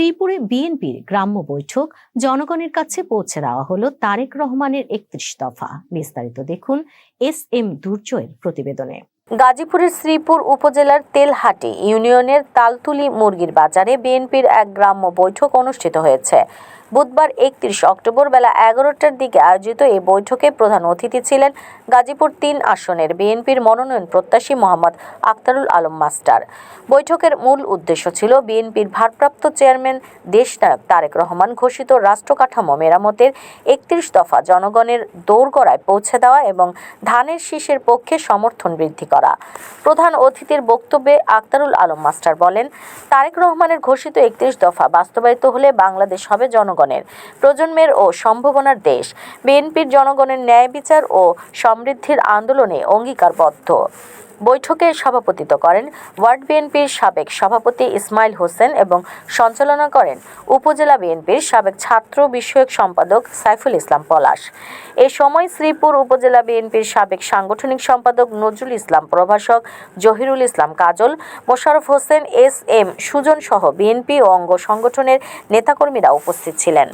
শ্রীপুরে গ্রাম্য বৈঠক, জনগণের কাছে পৌঁছে দেওয়া হলো তারেক রহমানের একত্রিশ দফা। বিস্তারিত দেখুন এস এম দুর্জয়ের প্রতিবেদনে। গাজীপুরের শ্রীপুর উপজেলার তেলহাটি ইউনিয়নের তালতুলি মুরগির বাজারে বিএনপির এক গ্রাম্য বৈঠক অনুষ্ঠিত হয়েছে। বুধবার একত্রিশ অক্টোবর বেলা এগারোটার দিকে আয়োজিত এই বৈঠকে প্রধান অতিথি ছিলেন গাজীপুর তিন আসনের বিএনপির মনোনয়ন প্রত্যাশী মোহাম্মদ আক্তারুল আলম মাস্টার। বৈঠকের মূল উদ্দেশ্য ছিল বিএনপির ভারপ্রাপ্ত চেয়ারম্যান, দেশনায়ক তারেক রহমান ঘোষিত রাষ্ট্র কাঠামো মেরামতের একত্রিশ দফা জনগণের দোরগড়ায় পৌঁছে দেওয়া এবং ধানের শীষের পক্ষে সমর্থন বৃদ্ধি করা। প্রধান অতিথির বক্তব্যে আক্তারুল আলম মাস্টার বলেন, তারেক রহমানের ঘোষিত একত্রিশ দফা বাস্তবায়িত হলে বাংলাদেশ হবে জনগণের, প্রজন্মের ও সম্ভাবনার দেশ। বিএনপির জনগণের ন্যায় বিচার ও সমৃদ্ধির আন্দোলনে অঙ্গীকারবদ্ধ। বৈঠকে সভাপতিত্ব করেন ওয়ার্ড বিএনপির সাবেক সভাপতি ইসমাইল হোসেন এবং সঞ্চালনা করেন উপজেলা বিএনপির সাবেক ছাত্র বিষয়ক সম্পাদক সাইফুল ইসলাম পলাশ। এ সময় শ্রীপুর উপজেলা বিএনপির সাবেক সাংগঠনিক সম্পাদক নজরুল ইসলাম প্রভাষক জহিরুল ইসলাম কাজল, মোশারফ হোসেন, এস এম সুজন সহ বিএনপি ও অঙ্গ সংগঠনের নেতাকর্মীরা উপস্থিত ছিলেন। করেছিলেন।